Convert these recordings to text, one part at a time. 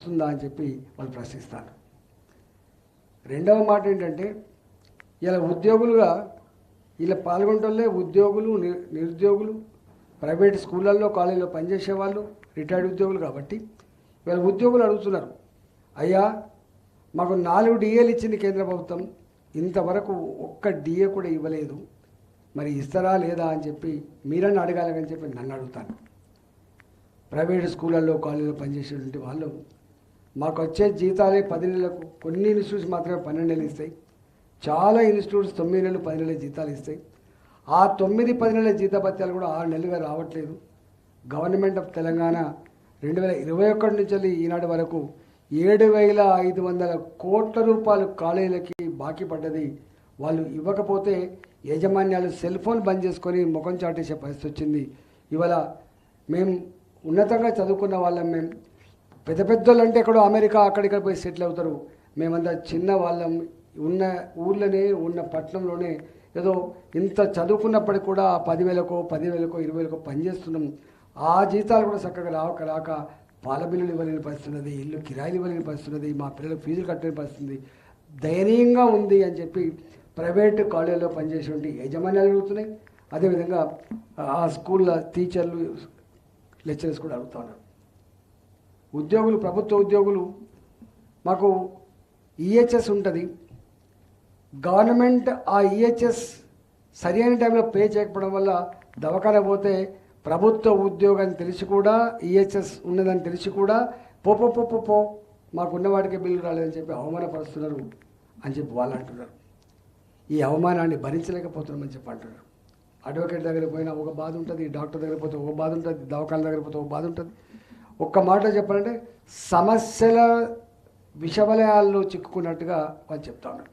వస్తుందా అని చెప్పి వాళ్ళు ప్రశ్నిస్తారు. రెండవ మాట ఏంటంటే ఇలా ఉద్యోగులుగా ఇలా పాల్గొనటంలో ఉద్యోగులు నిరుద్యోగులు ప్రైవేట్ స్కూళ్ళల్లో కాలేజీలో పనిచేసే వాళ్ళు రిటైర్డ్ ఉద్యోగులు కాబట్టి వీళ్ళ ఉద్యోగులు అడుగుతున్నారు అయ్యా మాకు నాలుగు డిఏలు ఇచ్చింది కేంద్ర ప్రభుత్వం ఇంతవరకు ఒక్క డిఏ కూడా ఇవ్వలేదు మరి ఇస్తారా లేదా అని చెప్పి మీరన్నా అడగాలని చెప్పి నన్ను అడుగుతాను ప్రైవేట్ స్కూళ్ళల్లో కాలేజీలో పనిచేసేటువంటి వాళ్ళు మాకు వచ్చే జీతాలే పది నెలలకు కొన్ని ఇన్స్టిట్యూట్స్ మాత్రమే పన్నెండు నెలలు ఇస్తాయి. చాలా ఇన్స్టిట్యూట్స్ తొమ్మిది నెలలు పది నెలల జీతాలు ఇస్తాయి. ఆ తొమ్మిది పది నెలల జీతభత్యాలు కూడా ఆరు నెలలుగా రావట్లేదు. గవర్నమెంట్ ఆఫ్ తెలంగాణ రెండు వేల ఇరవై ఒకటి నుంచి వెళ్ళి ఈనాటి వరకు ఏడు వేల ఐదు వందల కోట్ల రూపాయలు కాలేజీలకి బాకీ పడ్డది. వాళ్ళు ఇవ్వకపోతే యాజమాన్యాలు సెల్ ఫోన్ బంద్ చేసుకొని ముఖం చాటేసే పరిస్థితి వచ్చింది. ఇవాళ మేము ఉన్నతంగా చదువుకున్న వాళ్ళం మేము పెద్ద పెద్దోళ్ళు అంటే ఎక్కడో అమెరికా అక్కడిక్కడ పోయి సెటిల్ అవుతారు. మేమంతా చిన్న వాళ్ళం. ఉన్న ఊర్లోనే ఉన్న పట్టణంలోనే ఏదో ఇంత చదువుకున్నప్పటికి కూడా పదివేలకో పదివేలకో ఇరవై వేలకో పనిచేస్తున్నాం ఆ జీతాలు కూడా చక్కగా రాక రాక పాల బిల్లులు ఇవ్వలేని పరిస్థితున్నది ఇల్లు కిరాయిలు ఇవ్వలేని పరిస్థితున్నది మా పిల్లలకు ఫీజులు కట్టలేని పరిస్థితుంది దయనీయంగా ఉంది అని చెప్పి ప్రైవేట్ కాలేజీలో పనిచేసేటువంటి యజమాన్యాలు అడుగుతున్నాయి. అదేవిధంగా ఆ స్కూళ్ళ టీచర్లు లెక్చరర్స్ కూడా అడుగుతా ఉన్నారు. ఉద్యోగులు ప్రభుత్వ ఉద్యోగులు మాకు ఈహెచ్ఎస్ ఉంటుంది. గవర్నమెంట్ ఆ ఈహెచ్ఎస్ సరైన టైంలో పే చేయకపోవడం వల్ల దవకాన పోతే ప్రభుత్వ ఉద్యోగం తెలిసి కూడా ఈహెచ్ఎస్ ఉన్నదని తెలిసి కూడా పో పో పో పో పో మాకున్న వాటికి బిల్లు రాలేదని చెప్పి అవమానపరుస్తున్నారు అని చెప్పి వాళ్ళు అంటున్నారు. ఈ అవమానాన్ని భరించలేకపోతున్నామని చెప్పి అంటున్నారు. అడ్వకేట్ దగ్గర పోయినా ఒక బాధ ఉంటుంది డాక్టర్ దగ్గర పోతే ఒక బాధ ఉంటుంది దవాఖాన దగ్గర పోతే ఒక బాధ ఉంటుంది. ఒక్క మాట చెప్పాలంటే సమస్యల విషవలయాల్లో చిక్కుకున్నట్టుగా వాళ్ళు చెప్తా ఉన్నారు.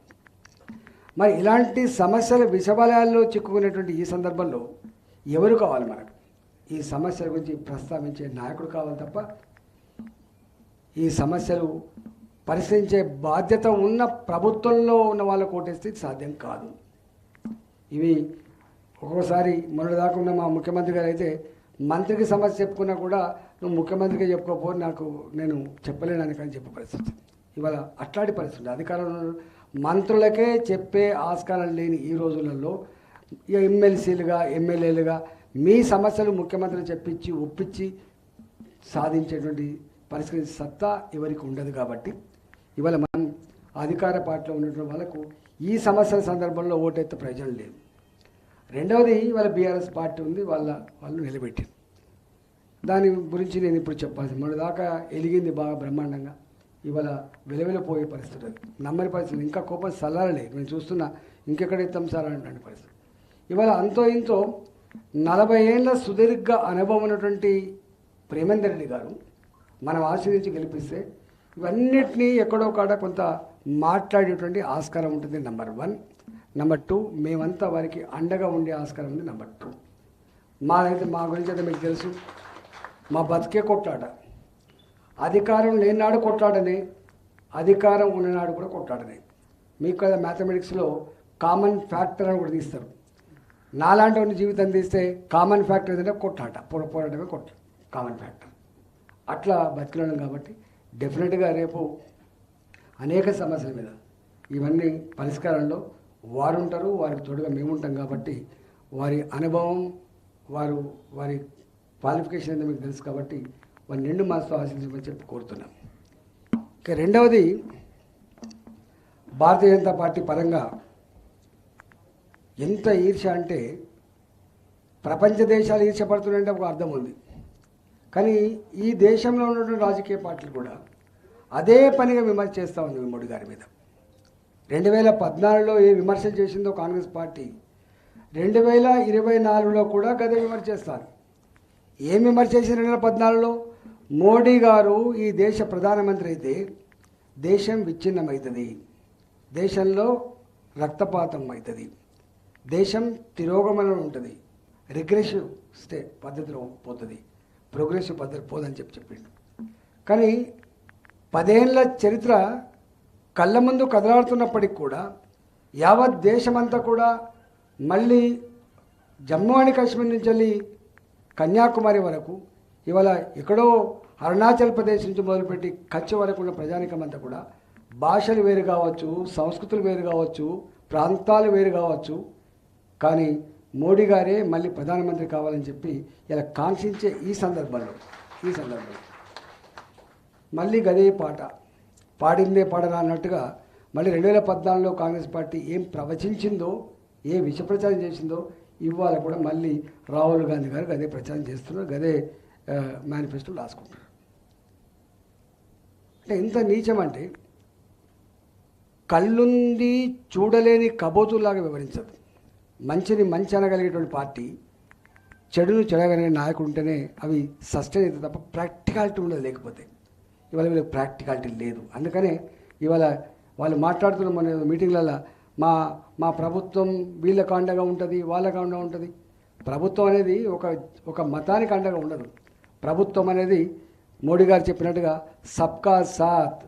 మరి ఇలాంటి సమస్యల విషవలయాల్లో చిక్కుకునేటువంటి ఈ సందర్భంలో ఎవరు కావాలి మనకు? ఈ సమస్యల గురించి ప్రస్తావించే నాయకుడు కావాలి తప్ప ఈ సమస్యలు పరిశీలించే బాధ్యత ఉన్న ప్రభుత్వంలో ఉన్న వాళ్ళ కోటేస్తే సాధ్యం కాదు. ఇవి ఒక్కోసారి మొన్నటిదాకా ఉన్న మా ముఖ్యమంత్రి గారు అయితే మంత్రికి సమస్య చెప్పుకున్నా కూడా నువ్వు ముఖ్యమంత్రిగా చెప్పుకోపో నాకు నేను చెప్పలేనని కానీ చెప్పే పరిస్థితి. ఇవాళ అట్లాంటి పరిస్థితి అధికారంలో మంత్రులకే చెప్పే ఆస్కారం లేని ఈ రోజులలో ఎమ్మెల్సీలుగా ఎమ్మెల్యేలుగా మీ సమస్యలు ముఖ్యమంత్రి చెప్పించి ఒప్పించి సాధించేటువంటి పరిస్థితి సత్తా ఎవరికి ఉండదు కాబట్టి ఇవాళ మనం అధికార పార్టీలో ఉన్నటువంటి వాళ్ళకు ఈ సమస్యల సందర్భంలో ఓటైతే ప్రయోజనం లేదు. రెండవది ఇవాళ బీఆర్ఎస్ పార్టీ ఉంది వాళ్ళ వాళ్ళు నిలబెట్టింది దాని గురించి నేను ఇప్పుడు చెప్పాల్సి మొన్న దాకా ఎలిగింది బాగా బ్రహ్మాండంగా. ఇవాళ వెలువెలిపోయే పరిస్థితి నమ్మని పరిస్థితి. ఇంకా కోపం చల్లారలే నేను చూస్తున్నా ఇంకెక్కడ ఇస్తాం సార్ అనేటువంటి పరిస్థితి. ఇవాళ అంతో ఇంతో నలభై ఏళ్ళ సుదీర్ఘ అనుభవం ఉన్నటువంటి ప్రేమేందర్ రెడ్డి గారు మనం ఆశీర్వించి గెలిపిస్తే ఇవన్నిటినీ ఎక్కడో కాడ కొంత మాట్లాడేటువంటి ఆస్కారం ఉంటుంది నెంబర్ వన్. నెంబర్ టూ మేమంతా వారికి అండగా ఉండే ఆస్కారం ఉంది నెంబర్ టూ. మాదైతే మా గురించి అయితే మీకు తెలుసు. మా బతికే కొట్లాట అధికారం లేనినాడు కొట్టాడని అధికారం ఉన్ననాడు కూడా కొట్టాడని. మీకు కదా మ్యాథమెటిక్స్లో కామన్ ఫ్యాక్టర్ అని కూడా తీస్తారు. నాలాంటి ఉన్న జీవితం తీస్తే కామన్ ఫ్యాక్టర్ ఏదంటే కొట్లాట పోర పోరాటమే కొట్ట కామన్ ఫ్యాక్టర్. అట్లా బతికినాను కాబట్టి డెఫినెట్గా రేపు అనేక సమస్యల మీద ఇవన్నీ పరిష్కారంలో వారు ఉంటారు వారికి తోడుగా మేము ఉంటాం కాబట్టి వారి అనుభవం వారు వారి క్వాలిఫికేషన్ అనేది మీకు తెలుసు కాబట్టి వారి రెండు మాసతో ఆశించమని చెప్పి కోరుతున్నాం. ఇక రెండవది భారతీయ జనతా పార్టీ పరంగా ఎంత ఈర్ష అంటే ప్రపంచ దేశాలు ఈర్షపడుతున్నాయంటే ఒక అర్థం ఉంది. కానీ ఈ దేశంలో ఉన్నటువంటి రాజకీయ పార్టీలు కూడా అదే పనిగా విమర్శ చేస్తూ ఉంది మోడీ గారి మీద. రెండు వేల పద్నాలుగులో ఏ విమర్శలు చేసిందో కాంగ్రెస్ పార్టీ రెండు వేల ఇరవై నాలుగులో కూడా గదే విమర్శ చేస్తారు. ఏం విమర్శ చేసిన రెండు వేల పద్నాలుగులో? మోడీ గారు ఈ దేశ ప్రధానమంత్రి అయితే దేశం విచ్ఛిన్నమవుతుంది దేశంలో రక్తపాతం అవుతుంది దేశం తిరోగమనం ఉంటుంది. రిగ్రెసివ్ స్టే పద్ధతిలో పోతుంది. ప్రోగ్రెసివ్ పద్ధతి పోదని చెప్పి చెప్పిండు. కానీ పదేళ్ళ చరిత్ర కళ్ళ ముందు కదలాడుతున్నప్పటికి కూడా యావత్ దేశమంతా కూడా మళ్ళీ జమ్మూ అండ్ కాశ్మీర్ నుంచి వెళ్ళి కన్యాకుమారి వరకు ఇవాళ ఎక్కడో అరుణాచల్ ప్రదేశ్ నుంచి మొదలుపెట్టి కచ్చ వరకు ఉన్న ప్రజానికం అంతా కూడా భాషలు వేరు కావచ్చు సంస్కృతులు వేరు కావచ్చు ప్రాంతాలు వేరు కావచ్చు. కానీ మోడీ గారే మళ్ళీ ప్రధానమంత్రి కావాలని చెప్పి ఇలా కాంక్షించే ఈ సందర్భంలో ఈ సందర్భంలో. మళ్ళీ గదే పాట పాడిందే పాడరా అన్నట్టుగా మళ్ళీ రెండు వేల పద్నాలుగులో కాంగ్రెస్ పార్టీ ఏం ప్రవచించిందో ఏ విష ప్రచారం చేసిందో ఇవాళ కూడా మళ్ళీ రాహుల్ గాంధీ గారు అదే ప్రచారం చేస్తున్నారు గదే మేనిఫెస్టో రాసుకుంటారు అంటే ఎంత నీచం అంటే కళ్ళుంది చూడలేని కబోతులాగా వివరించదు. మంచిని మంచి అనగలిగేటువంటి పార్టీ చెడును చెడగలిగే నాయకుడు ఉంటేనే అవి సస్టైన్ అవుతుంది తప్ప ప్రాక్టికాలిటీ ఉండదు లేకపోతే. ఇవాళ వీళ్ళకి ప్రాక్టికాలిటీ లేదు. అందుకనే ఇవాళ వాళ్ళు మాట్లాడుతున్న మన మీటింగ్లలో మా మా ప్రభుత్వం వీళ్ళకు అండగా ఉంటుంది వాళ్ళకు అండగా ఉంటుంది. ప్రభుత్వం అనేది ఒక ఒక మతానికి అండగా ఉండదు. ప్రభుత్వం అనేది మోడీ గారు చెప్పినట్టుగా సబ్కా సాత్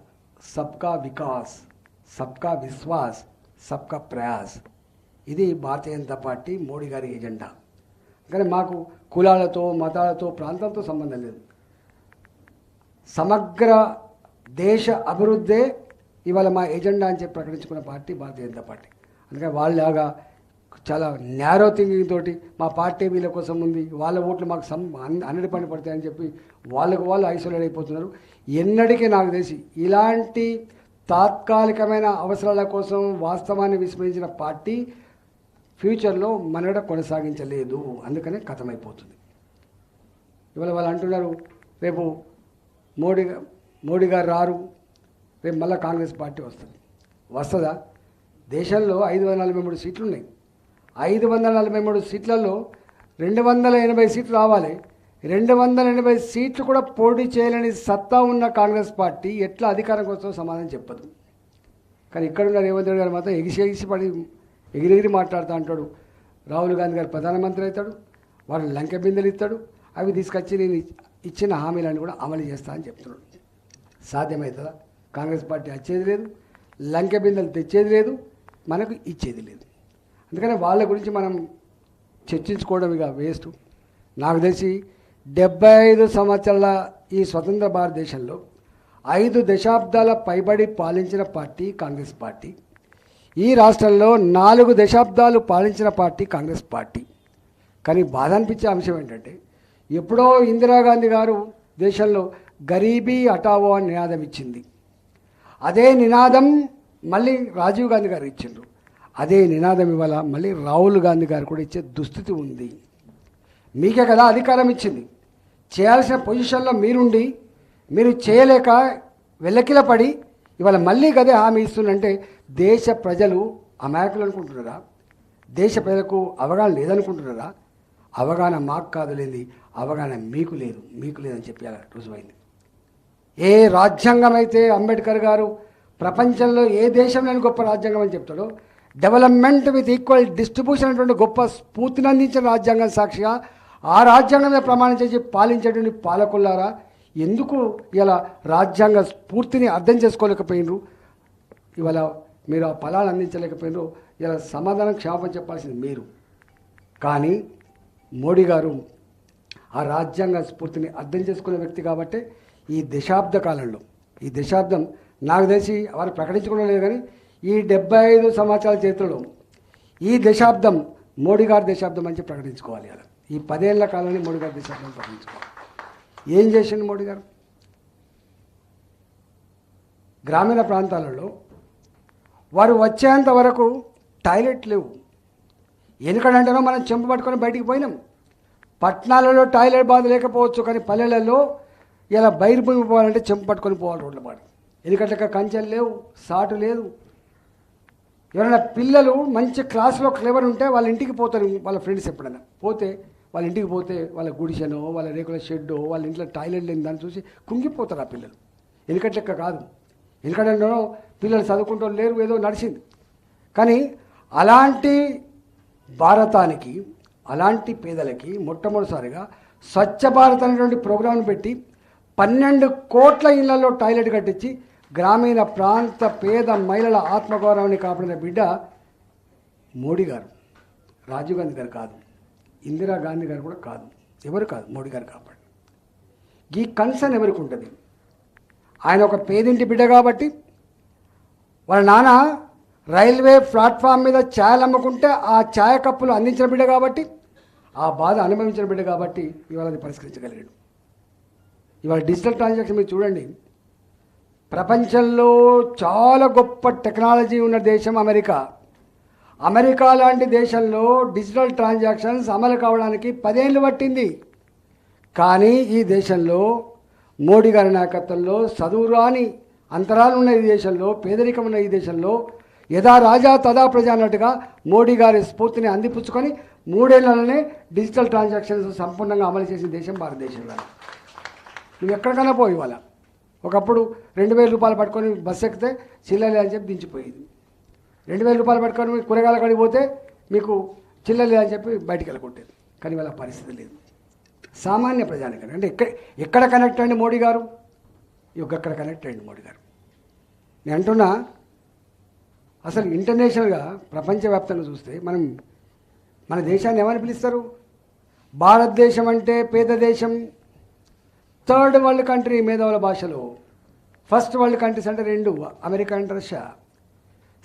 సబ్కా వికాస్ సబ్కా విశ్వాస్ సబ్కా ప్రయాస్. ఇది భారతీయ జనతా పార్టీ మోడీ గారి ఎజెండా. కానీ మాకు కులాలతో మతాలతో ప్రాంతాలతో సంబంధం లేదు. సమగ్ర దేశ అభివృద్ధే ఇవాళ మా ఎజెండా అని చెప్పి ప్రకటించుకున్న పార్టీ భారతీయ జనతా పార్టీ. అందుకని వాళ్ళలాగా చాలా నేరో థింకింగ్ తోటి మా పార్టీ వీళ్ళ కోసం ఉంది వాళ్ళ ఓట్లు మాకు సం అన్నిటి పని పడతాయని చెప్పి వాళ్ళకు వాళ్ళు ఐసోలేట్ అయిపోతున్నారు. ఎన్నటికీ నాకు తెలిసి ఇలాంటి తాత్కాలికమైన అవసరాల కోసం వాస్తవాన్ని విస్మరించిన పార్టీ ఫ్యూచర్లో మనడ కొనసాగించలేదు. అందుకనే కథమైపోతుంది. ఇవాళ వాళ్ళు అంటున్నారు రేపు మోడీ మోడీ గారు రారు రేపు మళ్ళీ కాంగ్రెస్ పార్టీ వస్తుంది. వస్తుందా? దేశంలో ఐదు వందల నలభై మూడు సీట్లు ఉన్నాయి ఐదు వందల నలభై మూడు సీట్లలో రెండు వందల ఎనభై సీట్లు రావాలి. రెండు వందల ఎనభై సీట్లు కూడా పోటీ చేయలేని సత్తా ఉన్న కాంగ్రెస్ పార్టీ ఎట్లా అధికారం కోసం సమాధానం చెప్పదు. కానీ ఇక్కడున్న రేవంత్ రెడ్డి గారు మాత్రం ఎగిసి ఎగిసి పడి ఎగిరెగిరి మాట్లాడుతూ అంటాడు. రాహుల్ గాంధీ గారు ప్రధానమంత్రి అవుతాడు. వాళ్ళు లంకె బిందెలు ఇస్తాడు. అవి తీసుకొచ్చి నేను ఇచ్చిన హామీలను కూడా అమలు చేస్తా అని చెప్తున్నాడు. సాధ్యమవుతుందా? కాంగ్రెస్ పార్టీ వచ్చేది లేదు లంక బిందెలు తెచ్చేది లేదు మనకు ఇచ్చేది లేదు. అందుకని వాళ్ళ గురించి మనం చర్చించుకోవడం ఇక వేస్ట్. నాకు తెలిసి డెబ్బై ఐదు సంవత్సరాల ఈ స్వతంత్ర భారతదేశంలో ఐదు దశాబ్దాల పైబడి పాలించిన పార్టీ కాంగ్రెస్ పార్టీ. ఈ రాష్ట్రంలో నాలుగు దశాబ్దాలు పాలించిన పార్టీ కాంగ్రెస్ పార్టీ. కానీ బాధ అనిపించే అంశం ఏంటంటే ఎప్పుడో ఇందిరాగాంధీ గారు దేశంలో గరీబీ హటావో అని నినాదం ఇచ్చింది. అదే నినాదం మళ్ళీ రాజీవ్ గాంధీ గారు ఇచ్చిండ్రు. అదే నినాదం ఇవాళ మళ్ళీ రాహుల్ గాంధీ గారు కూడా ఇచ్చే దుస్థితి ఉంది. మీకే కదా అధికారం ఇచ్చింది. చేయాల్సిన పొజిషన్లో మీరుండి మీరు చేయలేక వెల్లకిల పడి ఇవాళ మళ్ళీ కదే హామీ ఇస్తుందంటే దేశ ప్రజలు అమాయకులు అనుకుంటున్నారా? దేశ ప్రజలకు అవగాహన లేదనుకుంటున్నారా? అవగాహన మాకు కాదు లేని అవగాహన మీకు లేదు మీకు లేదని చెప్పి అలా రుజువైంది. ఏ రాజ్యాంగం అయితే అంబేద్కర్ గారు ప్రపంచంలో ఏ దేశంలోని గొప్ప రాజ్యాంగం అని చెప్తాడో డెవలప్మెంట్ విత్ ఈక్వల్ డిస్ట్రిబ్యూషన్ అనేటువంటి గొప్ప స్ఫూర్తిని అందించిన రాజ్యాంగం సాక్షిగా ఆ రాజ్యాంగం మీద ప్రమాణం చేసి పాలించేటువంటి పాలకులారా ఎందుకు ఇలా రాజ్యాంగ స్ఫూర్తిని అర్థం చేసుకోలేకపోయినరు? ఇవాళ మీరు ఆ ఫలాలు అందించలేకపోయినరు ఇలా సమాధానం క్షమాపణ చెప్పాల్సింది మీరు. కానీ మోడీ గారు ఆ రాజ్యాంగ స్ఫూర్తిని అర్థం చేసుకునే వ్యక్తి కాబట్టి ఈ దశాబ్ద కాలంలో. ఈ దశాబ్దం నాకు తెలిసి వారు ప్రకటించుకోవడం లేదు కానీ ఈ డెబ్బై ఐదు సంవత్సరాల చరిత్రలో ఈ దశాబ్దం మోడీ గారి దశాబ్దం అని ప్రకటించుకోవాలి అలా ఈ పదేళ్ళ కాలాన్ని మోడీ గారి దశాబ్దం ప్రకటించుకోవాలి. ఏం చేసింది మోడీ గారు? గ్రామీణ ప్రాంతాలలో వారు వచ్చేంత వరకు టాయిలెట్ లేవు. ఎందుకంటేనో మనం చెంప పట్టుకొని బయటికి పోయినాం. పట్టణాలలో టాయిలెట్ బాధ లేకపోవచ్చు కానీ పల్లెలలో ఇలా బయలుపోయి పోవాలంటే చెంపు పట్టుకొని పోవాలి రోడ్ల పాడు ఎందుకంటే కంచెలు లేవు సాటు లేదు. ఎవరైనా పిల్లలు మంచి క్లాస్లో క్లెవర్ ఉంటే వాళ్ళ ఇంటికి పోతారు వాళ్ళ ఫ్రెండ్స్ ఎప్పుడైనా. పోతే వాళ్ళ ఇంటికి పోతే వాళ్ళ గుడిసెనో వాళ్ళ రేకుల షెడ్డో వాళ్ళ ఇంట్లో టాయిలెట్ లేని దాన్ని చూసి కుంగిపోతారు ఆ పిల్లలు. ఎందుకంటే కాదు. ఎందుకంటే పిల్లలు చదువుకుంటూ లేరు ఏదో నడిచింది. కానీ అలాంటి భారతానికి అలాంటి పేదలకి మొట్టమొదటిసారిగా స్వచ్ఛ భారత్ అనేటువంటి ప్రోగ్రాంను పెట్టి పన్నెండు కోట్ల ఇళ్ళలో టాయిలెట్ కట్టించి గ్రామీణ ప్రాంత పేద మహిళల ఆత్మగౌరవాన్ని కాపాడిన బిడ్డ మోడీ గారు. రాజీవ్ గాంధీ గారు కాదు. ఇందిరా గాంధీ గారు కూడా కాదు. ఎవరు కాదు మోడీ గారు కాపాడు. ఈ కన్సర్న్ ఎవరికి ఉంటుంది? ఆయన ఒక పేదింటి బిడ్డ కాబట్టి వాళ్ళ నాన్న రైల్వే ప్లాట్ఫామ్ మీద ఛాయలు అమ్ముకుంటే ఆ ఛాయ కప్పులు అందించిన బిడ్డ కాబట్టి ఆ బాధ అనుభవించిన బిడ్డ కాబట్టి ఇవాళ అది పరిష్కరించగలిగాడు. ఇవాళ డిజిటల్ ట్రాన్సాక్షన్ మీరు చూడండి. ప్రపంచంలో చాలా గొప్ప టెక్నాలజీ ఉన్న దేశం అమెరికా. అమెరికా లాంటి దేశంలో డిజిటల్ ట్రాన్సాక్షన్స్ అమలు కావడానికి పదేళ్ళు పట్టింది. కానీ ఈ దేశంలో మోడీ గారి నాయకత్వంలో చదువురాని అంతరాలు ఉన్న ఈ దేశంలో పేదరికం ఉన్న ఈ దేశంలో యథా రాజా తదా ప్రజ అన్నట్టుగా మోడీ గారి స్ఫూర్తిని అందిపుచ్చుకొని మూడేళ్ళలోనే డిజిటల్ ట్రాన్సాక్షన్స్ సంపూర్ణంగా అమలు చేసిన దేశం భారతదేశంలో. నువ్వు ఎక్కడికైనా పోయి ఇవాళ. ఒకప్పుడు రెండు వేల రూపాయలు పట్టుకొని బస్సు ఎక్కితే చిల్లలే అని చెప్పి దించిపోయింది. రెండు వేల రూపాయలు పట్టుకొని మీరు కూరగాయల కాడికి పోతే మీకు చిల్లలే అని చెప్పి బయటికి వెళ్ళకొట్టేది కానీ వాళ్ళ పరిస్థితి లేదు. సామాన్య ప్రజానికి. అంటే ఎక్కడ ఎక్కడ కనెక్ట్ అయ్యింది మోడీ గారు? ఎక్కడ కనెక్ట్ అయ్యండి మోడీ గారు? నేను అంటున్నా అసలు ఇంటర్నేషనల్గా ప్రపంచవ్యాప్తంగా చూస్తే మనం మన దేశాన్ని ఏమని పిలుస్తారు? భారతదేశం అంటే పేద దేశం థర్డ్ వరల్డ్ కంట్రీ మేధావుల భాషలో. ఫస్ట్ వరల్డ్ కంట్రీస్ అంటే రెండు America and Russia.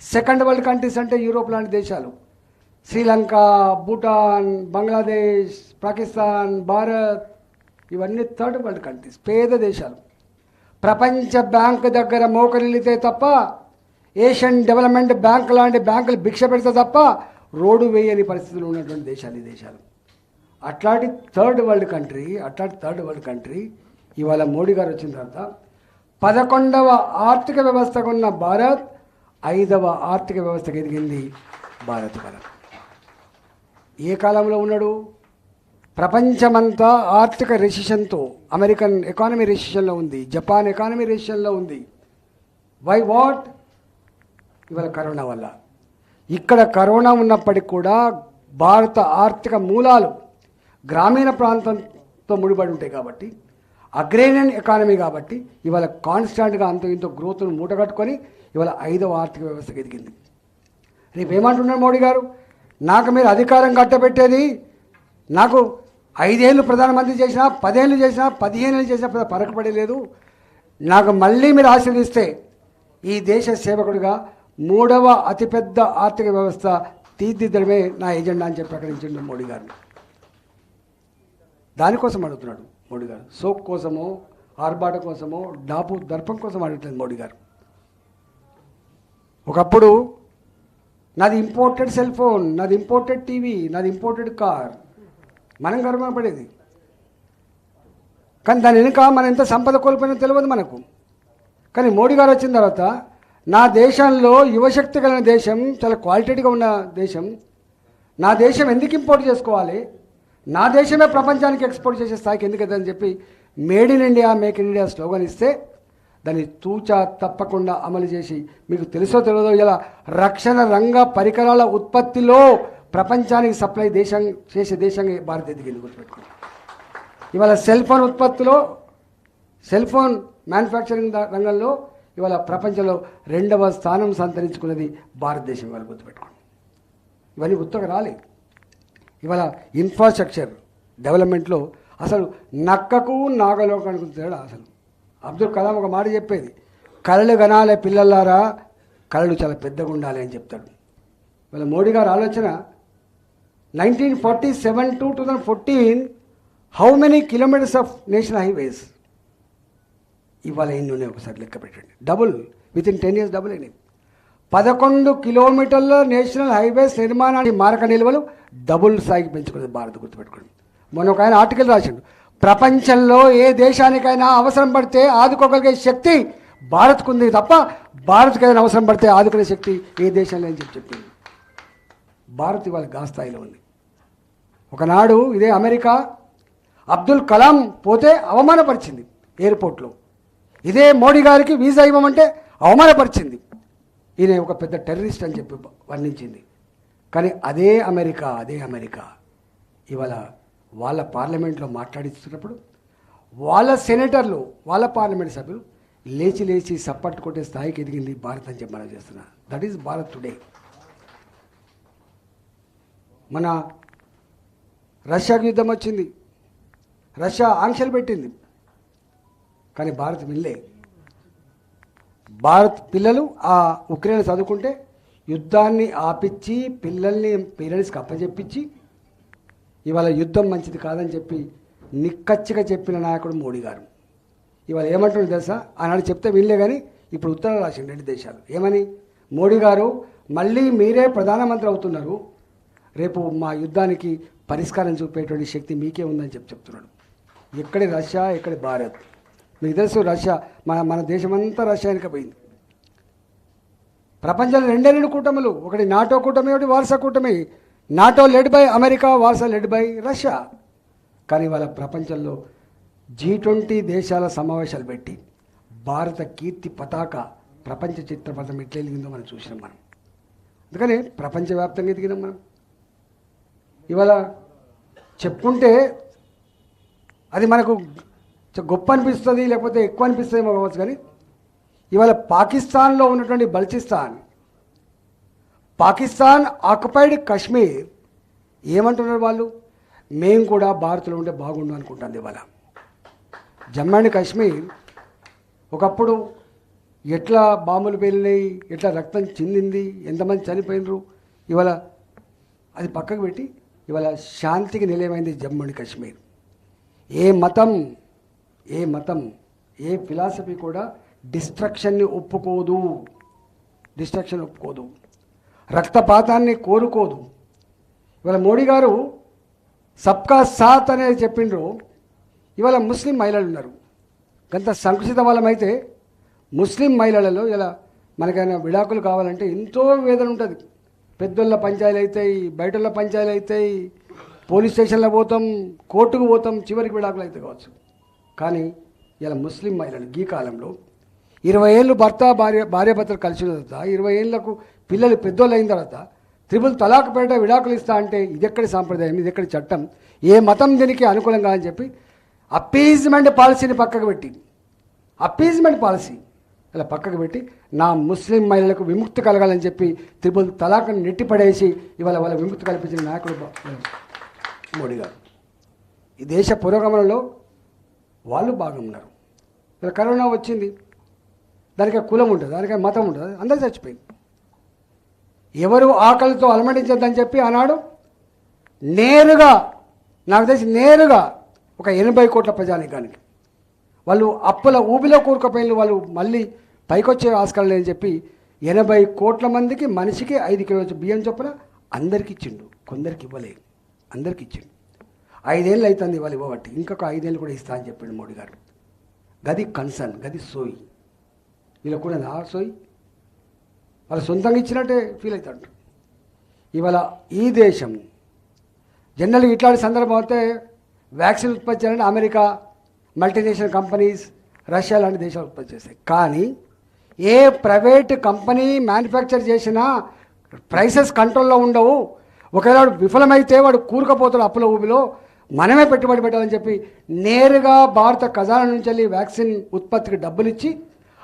Second world countries అంటే యూరోప్ లాంటి దేశాలు. శ్రీలంక భూటాన్ బంగ్లాదేశ్ పాకిస్తాన్ భారత్ ఇవన్నీ థర్డ్ వరల్డ్ కంట్రీస్ పేద దేశాలు. ప్రపంచ బ్యాంక్ దగ్గర మోకరిల్లితే తప్ప ఏషియన్ డెవలప్మెంట్ బ్యాంక్ లాంటి బ్యాంకులు భిక్ష పెడితే తప్ప రోడ్డు వేయని పరిస్థితులు ఉన్నటువంటి దేశాలు ఈ దేశాలు. అట్లాంటి థర్డ్ వరల్డ్ కంట్రీ అట్లాంటి థర్డ్ వరల్డ్ కంట్రీ ఇవాళ మోడీ గారు వచ్చిన తర్వాత పదకొండవ ఆర్థిక వ్యవస్థకు ఉన్న భారత్ ఐదవ ఆర్థిక వ్యవస్థకు ఎదిగింది భారత్ భారత్ ఏ కాలంలో ఉన్నాడు? ప్రపంచమంతా ఆర్థిక రెసిషన్తో అమెరికన్ ఎకానమీ రెసిషన్లో ఉంది జపాన్ ఎకానమీ రెసిషన్లో ఉంది. వై వాట్ ఇవాళ కరోనా వల్ల. ఇక్కడ కరోనా ఉన్నప్పటికీ కూడా భారత ఆర్థిక మూలాలు గ్రామీణ ప్రాంతంతో ముడిపడి ఉంటాయి కాబట్టి అగ్రేనియన్ ఎకానమీ కాబట్టి ఇవాళ కాన్స్టాంట్గా అంత ఇంత గ్రోత్ను మూటగట్టుకొని ఇవాళ ఐదవ ఆర్థిక వ్యవస్థకు ఎదిగింది. రేపు ఏమంటున్నారు మోడీ గారు? నాకు మీరు అధికారం కట్టబెట్టేది నాకు ఐదేళ్ళు ప్రధానమంత్రి చేసినా పదేళ్ళు చేసినా పదిహేను ఏళ్ళు చేసినా పెద్ద పరకపడలేదు నాకు మళ్ళీ మీరు ఆశీర్దిస్తే ఈ దేశ సేవకుడిగా మూడవ అతిపెద్ద ఆర్థిక వ్యవస్థ తీర్దిద్దడమే నా ఎజెండా అని చెప్పి ప్రకటించండి మోడీ గారు. దానికోసం అడుగుతున్నాడు. మోడీ గారు. సోప్ కోసమో ఆర్భాట కోసమో డాపు దర్పం కోసం అడగట్లేదు మోడీ గారు. ఒకప్పుడు నాది ఇంపోర్టెడ్ సెల్ ఫోన్ నాది ఇంపోర్టెడ్ టీవీ నాది ఇంపోర్టెడ్ కార్ మనం గర్వపడేది. కానీ దాని వెనుక మనం ఎంత సంపద కోల్పోయినా తెలియదు మనకు. కానీ మోడీ గారు వచ్చిన తర్వాత నా దేశంలో యువశక్తి కలిగిన దేశం చాలా క్వాలిటీగా ఉన్న దేశం. నా దేశం ఎందుకు ఇంపోర్ట్ చేసుకోవాలి? నా దేశమే ప్రపంచానికి ఎక్స్పోర్ట్ చేసే స్థాయికి ఎందుకు అని చెప్పి made in India make in India slogan ఇస్తే దాన్ని తూచా తప్పకుండా అమలు చేసి మీకు తెలుసో తెలియదో ఇలా రక్షణ రంగ పరికరాల ఉత్పత్తిలో ప్రపంచానికి సప్లై దేశం చేసే దేశంగా భారత్ ఎదిగింది గుర్తుపెట్టుకోండి. ఇవాళ సెల్ ఫోన్ ఉత్పత్తిలో సెల్ ఫోన్ మ్యానుఫ్యాక్చరింగ్ రంగంలో ఇవాళ ప్రపంచంలో రెండవ స్థానం సంతరించుకున్నది భారతదేశం ఇవాళ గుర్తుపెట్టుకోండి. ఇవన్నీ ఉత్తగా రాలేదు. ఇవాళ ఇన్ఫ్రాస్ట్రక్చర్ డెవలప్మెంట్లో అసలు నక్కకు నాగలోకానికి తేడా అసలు. అబ్దుల్ కలాం ఒక మాట చెప్పేది కళలు గనాలే పిల్లలారా కళలు చాలా పెద్దగా ఉండాలి అని చెప్తాడు. ఇవాళ మోడీ గారు ఆలోచన nineteen forty seven to two thousand fourteen how many kilometres of national highways ఇవాళ ఎన్ని ఉన్నాయి? ఒకసారి లెక్క పెట్టండి. Double with in ten years double అయినాయి. పదకొండు కిలోమీటర్ల నేషనల్ హైవేస్ నిర్మాణానికి మారక నిల్వలు డబుల్ స్థాయికి పెంచుకుంది భారత్ గుర్తుపెట్టుకోండి. మొన్న ఒక ఆయన ఆర్టికల్ రాసిండు. ప్రపంచంలో ఏ దేశానికైనా అవసరం పడితే ఆదుకోగలిగే శక్తి భారత్కు ఉంది తప్ప భారత్కి అవసరం పడితే ఆదుకునే శక్తి ఏ దేశంలో అని చెప్పి చెప్పింది భారత్ ఇవాళ గా స్థాయిలో ఉంది. ఒకనాడు ఇదే అమెరికా అబ్దుల్ కలాం పోతే అవమానపరిచింది ఎయిర్పోర్ట్లో. ఇదే మోడీ గారికి వీసా ఇవ్వమంటే అవమానపరిచింది. ఈయన ఒక పెద్ద టెర్రరిస్ట్ అని చెప్పి వర్ణించింది. కానీ అదే అమెరికా అదే అమెరికా. ఇవాళ వాళ్ళ పార్లమెంట్లో మాట్లాడిస్తున్నప్పుడు వాళ్ళ సెనేటర్లు వాళ్ళ పార్లమెంట్ సభ్యులు లేచి లేచి సప్పట్టు కొట్టే స్థాయికి ఎదిగింది భారత్ అని చెప్పి మనం చేస్తున్నా. దట్ ఈస్ భారత్ టుడే మన రష్యాకు యుద్ధం వచ్చింది. రష్యా ఆంక్షలు పెట్టింది. కానీ భారత్ వినలే. భారత్ పిల్లలు ఆ ఉక్రెయిన్ చదువుకుంటే యుద్ధాన్ని ఆపిచ్చి పిల్లల్ని పేరెంట్స్కి అప్పచెప్పించి ఇవాళ యుద్ధం మంచిది కాదని చెప్పి నిక్కచ్చిగా చెప్పిన నాయకుడు మోడీ గారు. ఇవాళ ఏమంటున్నారు తెలుసా? ఆనాడు చెప్తే వినలే కానీ ఇప్పుడు ఉత్తరాలు రాసిండు రెండు దేశాలు. ఏమని? మోడీ గారు మళ్ళీ మీరే ప్రధానమంత్రి అవుతున్నారు. రేపు మా యుద్ధానికి పరిష్కారం చూపేటువంటి శక్తి మీకే ఉందని చెప్పి చెప్తున్నాడు. ఎక్కడి రష్యా ఎక్కడి భారత్? మీకు తెలుసు రష్యా మన మన దేశమంతా రష్యా పోయింది ప్రపంచంలో రెండే రెండు కూటములు ఒకటి నాటో కూటమి ఒకటి వార్సా కూటమి. NATO led by America Warsaw led by Russia. కానీ వాళ్ళ ప్రపంచంలో జీ ట్వంటీ దేశాల సమావేశాలు పెట్టి భారత కీర్తి పతాక ప్రపంచ చిత్రపటం ఎట్లా మనం చూసినాం మనం. అందుకని ప్రపంచవ్యాప్తంగా ఎదిగినాం మనం. ఇవాళ చెప్పుకుంటే అది మనకు గొప్ప అనిపిస్తుంది లేకపోతే ఎక్కువ అనిపిస్తుంది ఏమో కావచ్చు కానీ ఇవాళ పాకిస్తాన్లో ఉన్నటువంటి బల్చిస్తాన్ పాకిస్తాన్ ఆక్యుపైడ్ కాశ్మీర్ ఏమంటున్నారు వాళ్ళు? మేము కూడా భారత్లో ఉంటే బాగుండు అనుకుంటుంది ఇవాళ. జమ్మూ అండ్ కాశ్మీర్ ఒకప్పుడు ఎట్లా బాంబులు పేలినాయి ఎట్లా రక్తం చెందింది ఎంతమంది చనిపోయినరు ఇవాళ అది పక్కకు పెట్టి ఇవాళ శాంతికి నిలయమైంది జమ్మూ అండ్ కాశ్మీర్. ఏ మతం ఏ మతం ఏ ఫిలాసఫీ కూడా డిస్ట్రక్షన్ని ఒప్పుకోదు. డిస్ట్రక్షన్ ఒప్పుకోదు. రక్తపాతాన్ని కోరుకోదు. ఇవాళ మోడీ గారు సబ్కా సాత్ అనేది చెప్పిండ్రు. ఇవాళ ముస్లిం మహిళలు ఉన్నారు. గంత సంకుచిత వాళ్ళమైతే ముస్లిం మహిళలలో ఇలా మనకైనా విడాకులు కావాలంటే ఎంతో వేదన ఉంటుంది. పెద్దోళ్ళ పంచాయలు అవుతాయి బయటోళ్ళ పంచాయలు అవుతాయి పోలీస్ స్టేషన్లో పోతాం కోర్టుకు పోతాం చివరికి విడాకులు అయితే కావచ్చు. కానీ ఇలా ముస్లిం మహిళలు ఈ కాలంలో ఇరవై ఏళ్ళు భర్త భార్య భార్యాభర్తలు కలిసిన తర్వాత ఇరవై ఏళ్ళకు పిల్లలు పెద్దోళ్ళు అయిన తర్వాత త్రిపుల్ తలాక్ పేట విడాకులు ఇస్తా అంటే ఇదెక్కడి సాంప్రదాయం? ఇదెక్కడి చట్టం? ఏ మతం దీనికి అనుకూలంగా అని చెప్పి అప్పీజ్మెంట్ పాలసీని పక్కకు పెట్టి అప్పీజ్మెంట్ పాలసీ ఇలా పక్కకు పెట్టి నా ముస్లిం మహిళలకు విముక్తి కలగాలని చెప్పి త్రిపుల్ తలాక్ని నెట్టిపడేసి ఇవాళ వాళ్ళ విముక్తి కల్పించిన నాయకుడు బా- మోడీ గారు. ఈ దేశ పురోగమనంలో వాళ్ళు బాగా ఉన్నారు. ఇలా కరోనా వచ్చింది. దానికి కులం ఉంటుంది దానికి మతం ఉంటుంది అందరూ చచ్చిపోయింది. ఎవరు ఆకలితో అలమటించద్దని చెప్పి ఆనాడు నేరుగా నాకు తెలిసి నేరుగా ఒక ఎనభై కోట్ల ప్రజానికానికి. వాళ్ళు అప్పుల ఊబిలో కూరుకుపోయిన వాళ్ళు మళ్ళీ పైకొచ్చే ఆస్కారం లేదని చెప్పి ఎనభై కోట్ల మందికి మనిషికి ఐదు కిలోల బియ్యం చొప్పున అందరికి ఇచ్చిండు. కొందరికి ఇవ్వలేదు. అందరికి ఇచ్చిండు. ఐదేళ్ళు అవుతుంది ఇవాళ ఇవ్వబట్టి. ఇంకొక ఐదేళ్ళు కూడా ఇస్తా అని చెప్పాడు మోడీ గారు. గది కన్సర్న్ గది సోయి. వీళ్ళకు కూడా ఆ సోయి. వాళ్ళు సొంతంగా ఇచ్చినట్టే ఫీల్ అవుతాడు ఇవాళ ఈ దేశం జనరల్గా ఇట్లాంటి సందర్భం అయితే వ్యాక్సిన్ ఉత్పత్తి చేయాలంటే అమెరికా మల్టీనేషనల్ కంపెనీస్ రష్యా లాంటి దేశాలు ఉత్పత్తి చేస్తాయి. కానీ ఏ ప్రైవేట్ కంపెనీ మ్యానుఫ్యాక్చర్ చేసినా ప్రైసెస్ కంట్రోల్లో ఉండవు. ఒకవేళ వాడు విఫలమైతే వాడు కూరుకపోతాడు అప్పుల ఊబిలో. మనమే పెట్టుబడి పెట్టాలని చెప్పి నేరుగా భారత ఖజానా నుంచి వెళ్ళి వ్యాక్సిన్ ఉత్పత్తికి డబ్బులు ఇచ్చి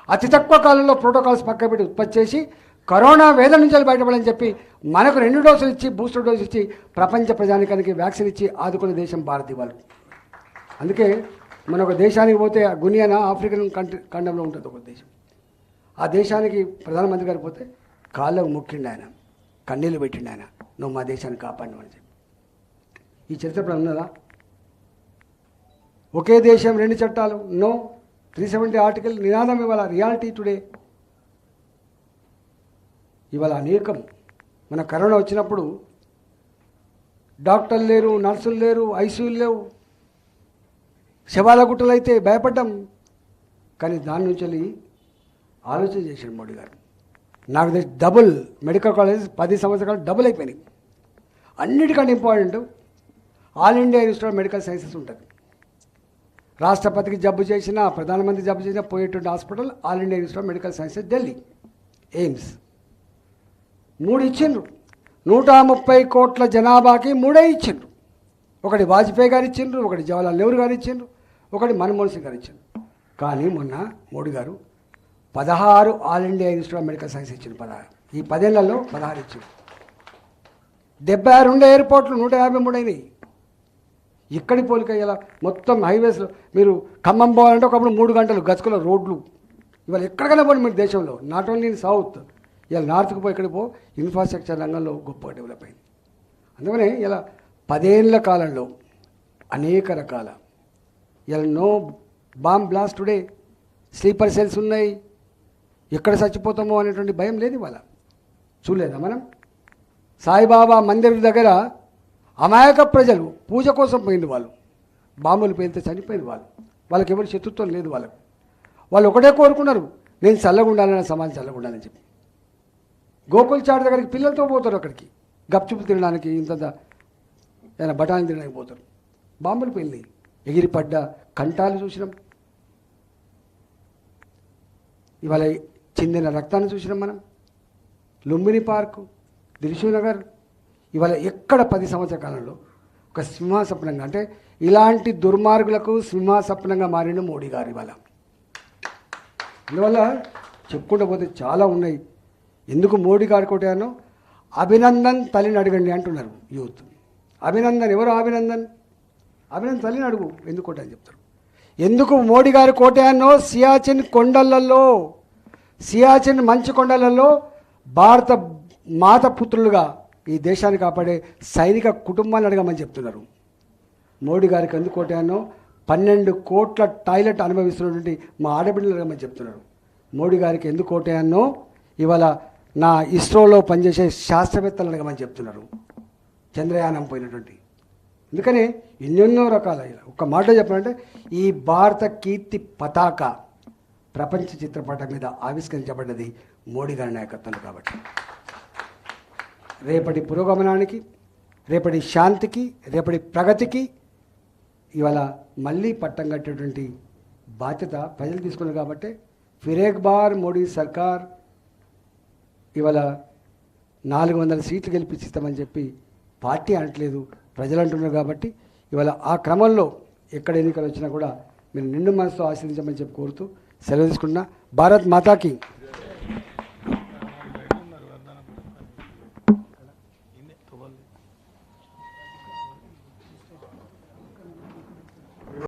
అతి తక్కువ కాలంలో ప్రోటోకాల్స్ పక్క పెట్టి ఉత్పత్తి చేసి కరోనా వేద నుంచి వెళ్ళి బయటపడని చెప్పి మనకు రెండు డోసులు ఇచ్చి బూస్టర్ డోసు ఇచ్చి ప్రపంచ ప్రజానికానికి వ్యాక్సిన్ ఇచ్చి ఆదుకున్న దేశం భారత్ ఇవాళ. అందుకే మన ఒక దేశానికి పోతే ఆ గునియానా ఆఫ్రికన్ కంట్రీ ఖండంలో ఉంటుంది ఒక దేశం. ఆ దేశానికి ప్రధానమంత్రి గారు పోతే కాళ్ళకు ముక్కిండి ఆయన కన్నీళ్ళు పెట్టిండి ఆయన నువ్వు మా దేశాన్ని కాపాడు అని చెప్పి. ఈ చరిత్ర ఇప్పుడు ఉన్నదా? ఒకే దేశం రెండు చట్టాలు. నో. త్రీ సెవెంటీ ఆర్టికల్ నినాదం ఇవాళ రియాలిటీ టుడే. ఇవాళ అనేకం. మన కరోనా వచ్చినప్పుడు డాక్టర్లు లేరు నర్సులు లేరు ఐసీయూలు లేవు. శవాల గుట్టలు అయితే భయపడ్డాం. కానీ దాని నుంచి వెళ్ళి ఆలోచన చేశాడు మోడీ గారు. నాకు తెలిసి డబుల్ మెడికల్ కాలేజ్ పది సంవత్సరాలు డబుల్ అయిపోయినాయి. అన్నిటికంటే important All India Institute of Medical Sciences ఉంటుంది. రాష్ట్రపతికి జబ్బు చేసిన ప్రధానమంత్రి జబ్బు చేసిన పోయేటువంటి hospital All India Institute Medical Sciences Delhi AIIMS. మూడు ఇచ్చిండ్రు. నూట ముప్పై కోట్ల జనాభాకి మూడే ఇచ్చిండ్రు. ఒకటి వాజ్పేయి గారు ఇచ్చిండ్రు ఒకటి జవహర్లాల్ నెహ్రూ గారు ఇచ్చిండ్రు ఒకటి మన్మోహన్ సింగ్ గారు ఇచ్చిండ్రు. కానీ మొన్న మోడీ గారు పదహారు All India Institute of Medical Science ఇచ్చింది పదహారు. ఈ పదేళ్ళలో పదహారు ఇచ్చింది డెబ్బై ఆరు ఉండే ఎయిర్పోర్ట్లు నూట యాభై మూడు అయినాయి. ఇక్కడి పోలిక ఇలా మొత్తం హైవేస్లో మీరు ఖమ్మం పోవాలంటే ఒకప్పుడు మూడు గంటలు గచ్చుకుల రోడ్లు. ఇవాళ ఎక్కడికైనా పోండి మీరు దేశంలో. నాట్ ఓన్లీ ఇన్ సౌత్ ఇలా నార్త్కి పోయి ఇక్కడికి పో ఇన్ఫ్రాస్ట్రక్చర్ రంగంలో గొప్పగా డెవలప్ అయింది. అందుకనే ఇలా పదేళ్ళ కాలంలో అనేక రకాల ఇలా no bomb blast today sleeper cells ఉన్నాయి. ఎక్కడ చచ్చిపోతామో అనేటువంటి భయం లేదు ఇవాళ. చూడలేదా మనం? సాయిబాబా మందిర్ దగ్గర అమాయక ప్రజలు పూజ కోసం పోయింది వాళ్ళు. బాంబులు పేలితే చనిపోయింది వాళ్ళు. వాళ్ళకి ఎవరి శత్రుత్వం లేదు వాళ్ళకు. వాళ్ళు ఒకటే కోరుకున్నారు నేను చల్లగా ఉండాలని సమాజం చల్లగా ఉండాలని చెప్పి. గోకుల్ చాట్ దగ్గరికి పిల్లలతో పోతారు అక్కడికి. గప్చుపు తినడానికి ఇంత ఏదైనా బఠానీ తినడానికి పోతారు. బాంబులు పేలినాయి. ఎగిరిపడ్డ కంఠాలు కంటాలు చూసినాం. ఇవాళ చెందిన రక్తాన్ని చూసినాం మనం. లుంబిని పార్కు దిల్షు నగర్ ఇవాళ ఎక్కడ పది సంవత్సర కాలంలో ఒక సింహాసపనంగా అంటే ఇలాంటి దుర్మార్గులకు సింహాసపనంగా మారిన మోడీ గారు ఇవాళ. అందువల్ల చెప్పుకుంటూ పోతే చాలా ఉన్నాయి. ఎందుకు మోడీ గారు కొట్టానో అభినందన్ తల్లిని అడగండి అంటున్నారు యూత్. అభినందన్ ఎవరు అభినందన్? అభినందన్ తల్లిని అడుగు ఎందుకు కొట్టాని చెప్తారు. ఎందుకు మోడీ గారు కోటానో సియాచిన్ కొండలలో సియాచిన్ మంచు కొండలలో భారత మాత పుత్రులుగా ఈ దేశాన్ని కాపాడే సైనిక కుటుంబాన్ని అడగమని చెప్తున్నారు. మోడీ గారికి ఎందుకు కోటానో పన్నెండు కోట్ల టాయిలెట్ అనుభవిస్తున్నటువంటి మా ఆడబిడ్డలు అడగమని చెప్తున్నారు. మోడీ గారికి ఎందుకు ఇవాళ నా ఇస్రోలో పనిచేసే శాస్త్రవేత్తలు అడగమని చెప్తున్నారు. చంద్రయానం పోయినటువంటి. అందుకని ఎన్నెన్నో రకాల ఒక మాట చెప్పాలంటే ఈ భారత కీర్తి పతాక ప్రపంచ చిత్రపటం మీద ఆవిష్కరించబడ్డది మోడీ గారి నాయకత్వం కాబట్టి. రేపటి పురోగమనానికి రేపటి శాంతికి రేపటి ప్రగతికి ఇవాళ మళ్ళీ పట్టం కట్టేటువంటి బాధ్యత ప్రజలు తీసుకున్నారు కాబట్టి ఫిరేక్ బార్ మోడీ సర్కార్ ఇవాళ నాలుగు వందల సీట్లు గెలిపిస్తామని చెప్పి పార్టీ అనట్లేదు ప్రజలు అంటున్నారు కాబట్టి ఇవాళ ఆ క్రమంలో ఎక్కడ ఎన్నికలు వచ్చినా కూడా మీరు నిండు మనసుతో ఆశీర్వదించమని చెప్పి కోరుతూ సెలవు తీసుకున్నా భారత్ మాతాకి.